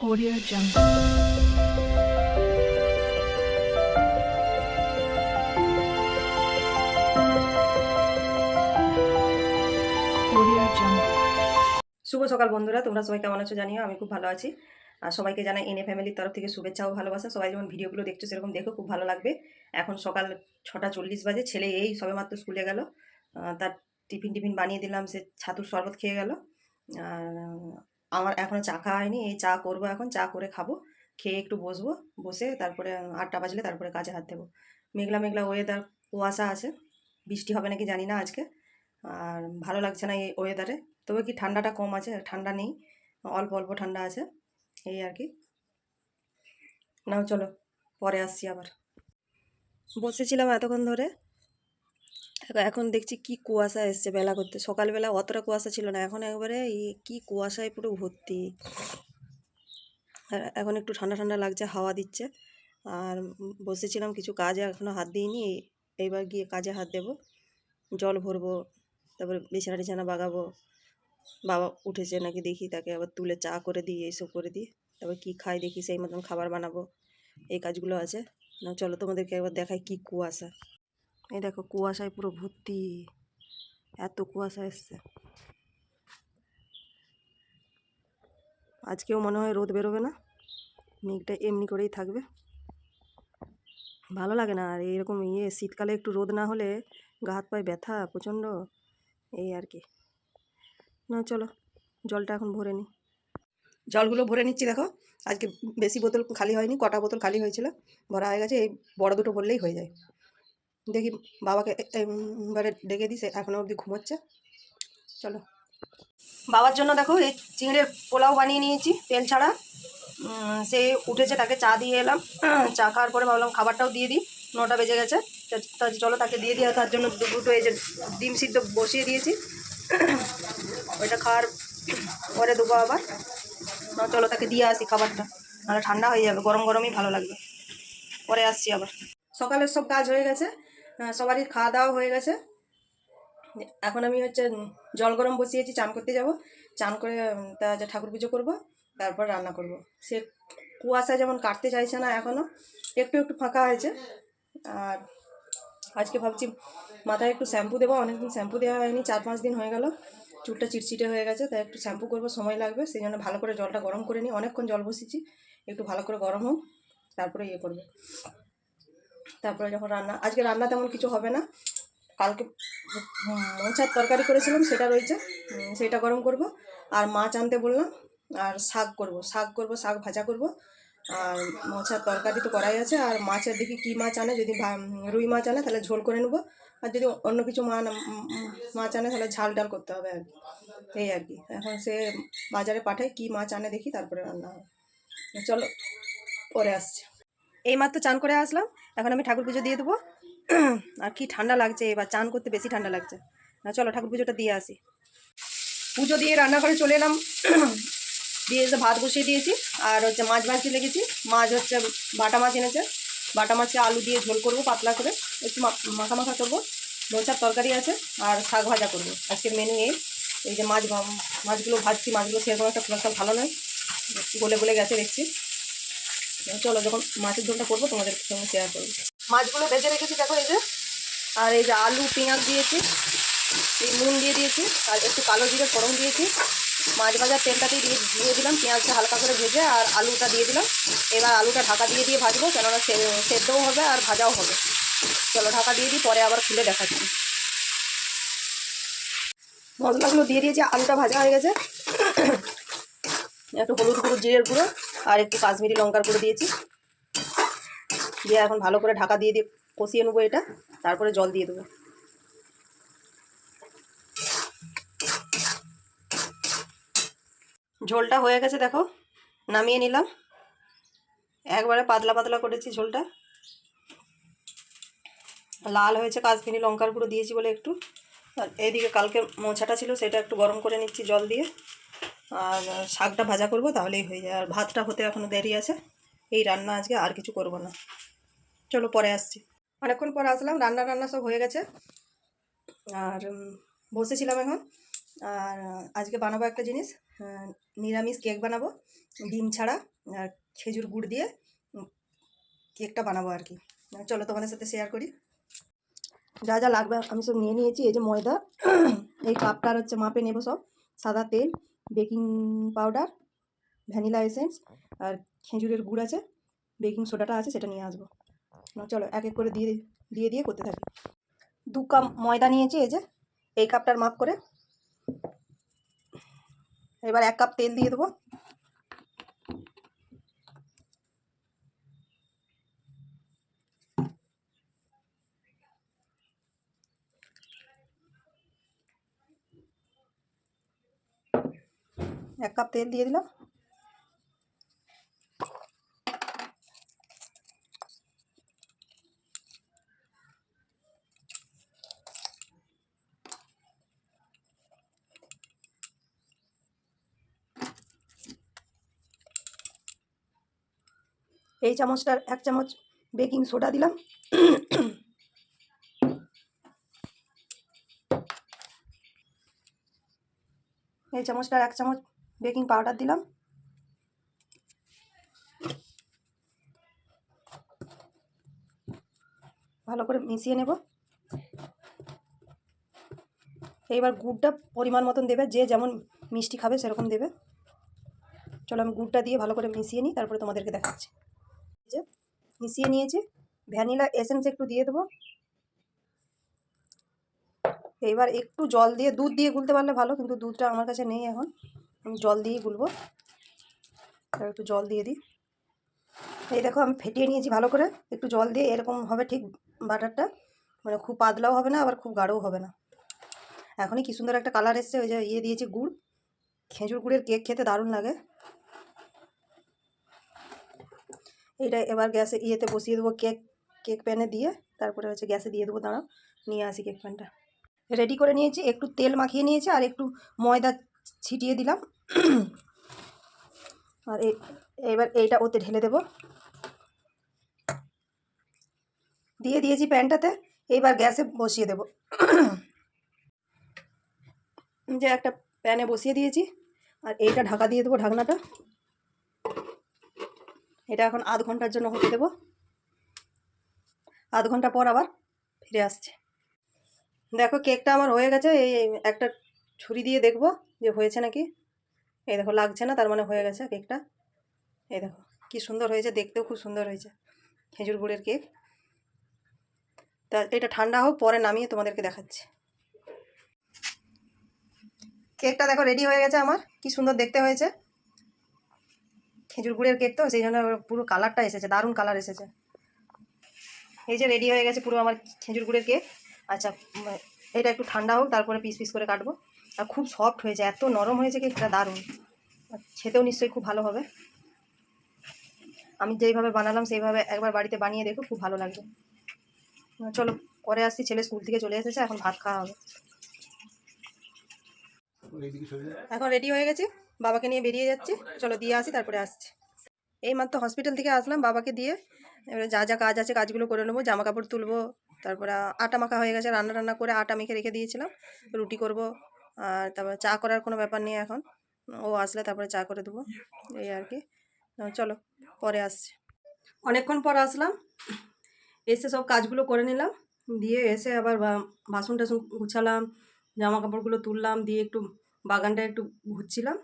Audio Jungle. শুভ সকাল বন্ধুরা, তোমরা সবাই কেমন আছো জানিও, আমি খুব ভালো আছি। আর সবাইকে জানাই এনএ ফ্যামিলির তরফ থেকে শুভেচ্ছা ও ভালোবাসা। সবাই যেমন ভিডিওগুলো দেখছ, সেরকম দেখো, খুব ভালো লাগবে। এখন সকাল ছটা চল্লিশ বাজে, ছেলে এই সবেমাত্র স্কুলে গেল। তার টিফিন টিফিন বানিয়ে দিলাম, সে ছাতুর শরবত খেয়ে গেল। আর আমার এখনও চা খাওয়া হয়নি এই চা করব এখন, চা করে খাব। খেয়ে একটু বসবো, বসে তারপরে আটটা বাজলে তারপরে কাজে হাত দেবো। মেঘলা মেঘলা ওয়েদার কুয়াশা আছে, বৃষ্টি হবে নাকি জানি না আজকে। আর ভালো লাগছে না এই ওয়েদারে তবে কি ঠান্ডাটা কম আছে ঠান্ডা নেই, অল্প অল্প ঠান্ডা আছে, এই আর কি। নাও চলো, পরে আসছি আবার। বসেছিলাম এতক্ষণ ধরে এখন- দেখছি কি কুয়াশা এসছে বেলা করতে। সকালবেলা অতটা কুয়াশা ছিল না, এখন একবারে কি কুয়াশায় পুরো ভর্তি। এখন একটু ঠান্ডা ঠান্ডা লাগছে, হাওয়া দিচ্ছে। আর বসেছিলাম কিছু কাজে এখনও হাত দিইনি, এইবার গিয়ে কাজে হাত দেবো। জল ভরবো, তারপরে বিছানা টিছানা বাগাবো। বাবা উঠেছে নাকি দেখি তাকে, আবার তুলে চা করে দিই এইসব করে দিই। তারপর কী খাই দেখি সেই মতন খাবার বানাবো। এই কাজগুলো আছে। না চলো তোমাদেরকে একবার দেখাই কি কুয়াশা। এই দেখো কুয়াশায় পুরো ভর্তি। এত কুয়াশা এসছে। আজকেও মনে হয় রোদ বেরোবে না। মেঘটা এমনি করেই থাকবে। ভালো লাগে না আর এইরকম ইয়ে শীতকালে একটু রোদ না হলে গা হাত পায়ে ব্যথা প্রচণ্ড, এই আর কি। না, চলো, জলটা এখন ভরে নিই। জলগুলো ভরে নিচ্ছি দেখো। আজকে বেশি বোতল খালি হয়নি, কটা বোতল খালি হয়েছিল। ভরা হয়ে গেছে, এই বড় দুটো ভরলেই হয়ে যায়। দেখি বাবাকে এবারে ডেকে দিছে এখনও অবধি ঘুমোচ্ছে। চলো। বাবার জন্য দেখো, এই চিংড়ের পোলাও বানিয়ে নিয়েছি, তেল ছাড়া। সে উঠেছে, তাকে চা দিয়ে এলাম। চা খাওয়ার পরে ভাবলাম খাবারটাও দিয়ে দিই, নটা বেজে গেছে। চলো তাকে দিয়ে দিয়ে তার জন্য দুটো এই যে ডিম সিদ্ধ বসিয়ে দিয়েছি। ওইটা খাওয়ার পরে দেবো আবার। চলো তাকে দিয়ে আসি খাবারটা, নাহলে ঠান্ডা হয়ে যাবে, গরম গরমই ভালো লাগবে। পরে আসছি আবার। সকালের সব কাজ হয়ে গেছে। সবারই খাওয়া দাওয়া হয়ে গেছে। এখন আমি হচ্ছে জল গরম বসিয়েছি, চান করতে যাব। চান করে তা যে ঠাকুর পুজো করব, তারপর রান্না করব। সে কুয়াশা যেমন কাটতে চাইছে না এখনও একটু একটু ফাঁকা হয়েছে। আর আজকে ভাবছি মাথায় একটু শ্যাম্পু দেবো, অনেকদিন শ্যাম্পু দেওয়া হয়নি, চার পাঁচ দিন হয়ে গেল। চুলটা চিটচিটে হয়ে গেছে, তাই একটু শ্যাম্পু করব, সময় লাগবে। সেই জন্য ভালো করে জলটা গরম করে নিই। অনেকক্ষণ জল বসিয়েছি, একটু ভালো করে গরম হোক, তারপরে ইয়ে করবে। তারপরে যখন রান্না, আজকে রান্না তেমন কিছু হবে না। কালকে মোচার তরকারি করেছিলাম, সেটা রয়েছে। সেটা গরম করব। আর মাছ আনতে বললাম, আর শাক করব। শাক করব, শাক ভাজা করব। আর মোচার তরকারি তো করাই আছে। আর মাছের দেখি কী মাছ আনে, যদি রুই মাছ আনে, তাহলে ঝোল করে নেব। আর যদি অন্য কিছু মা মাছ আনে, তাহলে ঝাল ডাল করতে হবে আর কি। এই আর কি। এখন সে বাজারে পাঠায় কী মাছ আনে দেখি, তারপরে রান্না হবে। চলো, পরে আসছে। এইমাত্র চান করে আসলাম। এখন আমি ঠাকুর পুজো দিয়ে দেবো। আর কি ঠান্ডা লাগছে এবার চান করতে বেশি ঠান্ডা লাগছে। না, চলো ঠাকুর পুজোটা দিয়ে আসি। পুজো দিয়ে রান্নাঘরে চলে এলাম। দিয়ে এসে ভাত বসিয়ে দিয়েছি। আর হচ্ছে মাছ ভাজতে লেগেছি। মাছ হচ্ছে বাটা মাছ এনেছে। বাটা মাছকে আলু দিয়ে ঝোল করব পাতলা করে। একটু মাখা মাখা করব। মোচার তরকারি আছে। আর শাক ভাজা করব। আজকের মেনু এই। এই যে মাছ মাছগুলো ভাজছি, মাছগুলো সেরকম একটা খুব একটা ভালো নয়। গলে গলে গেছে দেখছি। চলো যখন মাছের ঝোলটা করব, তোমাদের সঙ্গে শেয়ার করব। মাছগুলো ভেজে রেখেছি, দেখো এই যে। আর এই যে আলু, পেঁয়াজ দিয়েছি, এই নুন দিয়ে দিয়েছি, আর একটু কালো জিরে, ফোড়ন দিয়েছি। মাছ ভাজার তেলটাতেই দিয়ে দিয়ে দিলাম, পেঁয়াজটা হালকা করে ভেজে আর আলুটা দিয়ে দিলাম। এবার আলুটা ঢাকা দিয়ে দিয়ে ভাজবো, কেননা সেদ্ধও হবে আর ভাজাও হবে। চলো ঢাকা দিয়ে দিই, পরে আবার খুলে দেখাচ্ছি। মশলাগুলো দিয়ে দিয়েছি আলুটা ভাজা হয়ে গেছে একটু হলুদ গুঁড়ো, জিরের গুঁড়ো আর একটু কাশ্মীরি লঙ্কার গুঁড়ো দিয়েছি। দিয়ে এখন ভালো করে ঢাকা দিয়ে দিয়ে কষিয়ে নেব এটা, তারপরে জল দিয়ে দেবো। ঝোলটা হয়ে গেছে দেখো, নামিয়ে নিলাম। একবারে পাতলা পাতলা করেছি ঝোলটা। লাল হয়েছে কাশ্মীরি লঙ্কার গুঁড়ো দিয়েছি বলে একটু। এইদিকে কালকে মোছাটা ছিল, সেটা একটু গরম করে নিচ্ছি জল দিয়ে। আর শাকটা ভাজা করব তাহলেই হয়ে যায়। আর ভাতটা হতে এখনও দেরি আছে। এই রান্না আজকে আর কিছু করব না। চলো পরে আসছি। অনেকক্ষণ পর আসলাম, রান্না রান্না সব হয়ে গেছে। আর বসেছিলাম এখন। আর আজকে বানাবো একটা জিনিস নিরামিষ কেক বানাবো, ডিম ছাড়া আর খেজুর গুড় দিয়ে কেকটা বানাবো আর কি। চলো তোমাদের সাথে শেয়ার করি। যা যা লাগবে আমি সব নিয়ে নিয়েছি। এই যে ময়দা, এই কাপটার হচ্ছে মাপে নেব সব। সাদা তেল বেকিং পাউডার, ভ্যানিলা এসেন্স আর খেজুরের গুড় আছে, বেকিং সোডাটা আছে, সেটা নিয়ে আসব। চলো এক এক করে দিয়ে দিয়ে দিয়ে করতে থাকি। দু কাপ ময়দা নিয়েছি, এই যে, এই কাপটার মাপ করে। এবার এক কাপ তেল দিয়ে দেবো। এক কাপ তেল দিয়ে দিলাম। এই চামচটার এক চামচ বেকিং সোডা দিলাম। এই চামচটার এক চামচ বেকিং পাউডার দিলাম। ভালো করে মিশিয়ে নেব। এইবার গুড়টা পরিমাণ মতন দেবে, যে যেমন মিষ্টি খাবে সেরকম দেবে। চলো আমি গুড়টা দিয়ে ভালো করে মিশিয়ে নিই, তারপরে তোমাদেরকে দেখাচ্ছি। যে মিশিয়ে নিয়েছি, ভ্যানিলা এসেন্স একটু দিয়ে দেবো। এইবার একটু জল দিয়ে, দুধ দিয়ে গুলতে পারলে ভালো, কিন্তু দুধটা আমার কাছে নেই এখন। আমি জল দিয়েই গুলবো। আর একটু জল দিয়ে দিই। এই দেখো আমি ফেটিয়ে নিয়েছি ভালো করে। একটু জল দিয়ে এরকম হবে ঠিক বাটারটা। মানে খুব পাতলাও হবে না, আবার খুব গাঢ়ও হবে না। এখনই কি সুন্দর একটা কালার এসছে, ওই যে ইয়ে দিয়েছি গুড়। খেজুর গুড়ের কেক খেতে দারুণ লাগে। এটা এবার গ্যাসে ইয়েতে বসিয়ে দেবো কেক কেক প্যানে দিয়ে। তারপরে হচ্ছে গ্যাসে দিয়ে দেবো, দাঁড়াও। নিয়ে আসি কেক প্যানটা রেডি করে নিয়েছি, একটু তেল মাখিয়ে নিয়েছি, আর একটু ময়দা ছিটিয়ে দিলাম। আর এবার এইটা ওতে ঢেলে দেব। দিয়ে দিয়েছি প্যানটাতে, এইবার গ্যাসে বসিয়ে দেব। যে একটা প্যানে বসিয়ে দিয়েছি, আর এইটা ঢাকা দিয়ে দেবো ঢাকনাটা। এটা এখন আধ ঘণ্টার জন্য হতে দেবো। আধ ঘণ্টা পর আবার ফিরে আসছে। দেখো কেকটা আমার হয়ে গেছে, এই একটা ছুরি দিয়ে দেখব যে হয়েছে নাকি। এই দেখো, লাগছে না, তার মানে হয়ে গেছে কেকটা। এই দেখো, কি সুন্দর হয়েছে, দেখতেও খুব সুন্দর হয়েছে, খেজুর গুড়ের কেক। তা এটা ঠান্ডা হোক, পরে নামিয়ে তোমাদেরকে দেখাচ্ছি। কেকটা দেখো রেডি হয়ে গেছে আমার, কি সুন্দর দেখতে হয়েছে। খেজুর গুড়ের কেক তো, সেই জন্য পুরো কালারটা এসেছে, দারুণ কালার এসেছে। এই যে রেডি হয়ে গেছে পুরো আমার খেজুর গুড়ের কেক। আচ্ছা এটা একটু ঠান্ডা হোক, তারপরে পিস পিস করে কাটবো। আর খুব সফট হয়েছে এত নরম হয়েছে কেকটা দারুণ। খেতেও নিশ্চয়ই খুব ভালো হবে। আমি যেইভাবে বানালাম, সেইভাবে একবার বাড়িতে বানিয়ে দেখো, খুব ভালো লাগবে। চলো, পরে আসছি, ছেলে স্কুল থেকে চলে এসেছে, এখন ভাত খাওয়া হবে। এখন রেডি হয়ে গেছি, বাবাকে নিয়ে বেরিয়ে যাচ্ছি। চলো, দিয়ে আসি, তারপরে আসছি। এই মাত্র হসপিটাল থেকে আসলাম বাবাকে দিয়ে। এবারে যা যা কাজ আছে, কাজগুলো করে নেব জামা কাপড় তুলবো, তারপরে আটা মাখা হয়ে গেছে, রান্না রান্না করে আটা মেখে রেখে দিয়েছিলাম। রুটি করব আর তারপরে চা করার কোনো ব্যাপার নেই এখন। ও আসলে তারপরে চা করে দেবো। এই আর কি। চলো, পরে আসছি। অনেকক্ষণ পর আসলাম। এসে সব কাজগুলো করে নিলাম। দিয়ে এসে আবার বাসন টাসন গুছালাম জামা কাপড়গুলো তুললাম, দিয়ে একটু বাগানটা একটু ঘুরছিলাম।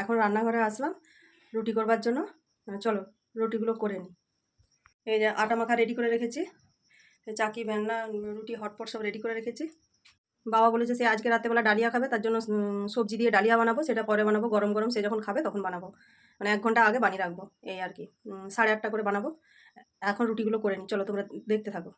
এখন রান্নাঘরে আসলাম রুটি করবার জন্য। চলো, রুটিগুলো করে নিই। এই যে আটা মাখা রেডি করে রেখেছি। চাকি ভ্যান্না রুটি, হটপট সব রেডি করে রেখেছি। বাবা বলেছে, সে আজকে রাত্রেবেলা ডালিয়া খাবে, তার জন্য সবজি দিয়ে ডালিয়া বানাবো, সেটা পরে বানাবো, গরম গরম, সে যখন খাবে তখন বানাবো। মানে এক ঘণ্টা আগে বানিয়ে রাখব, এই আর কি। সাড়ে আটটা করে বানাবো। এখন রুটিগুলো করে নিই চলো তোমরা দেখতে থাকো।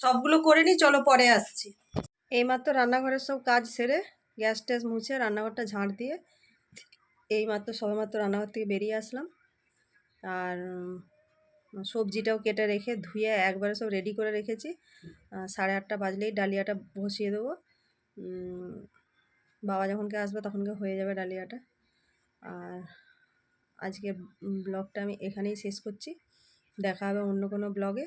সবগুলো করে নিই চলো পরে আসছি। এইমাত্র রান্নাঘরের সব কাজ সেরে গ্যাস ট্যাস মুছে রান্নাঘরটা ঝাঁট দিয়ে এইমাত্র সবেমাত্র রান্নাঘর থেকে বেরিয়ে আসলাম। আর সবজিটাও কেটে রেখে ধুয়ে একবারে সব রেডি করে রেখেছি। সাড়ে আটটা বাজলেই ডালিয়াটা বসিয়ে দেবো। বাবা যখনকে আসবে তখনকে হয়ে যাবে ডালিয়াটা। আর আজকে ব্লগটা আমি এখানেই শেষ করছি। দেখা হবে অন্য কোনো ব্লগে।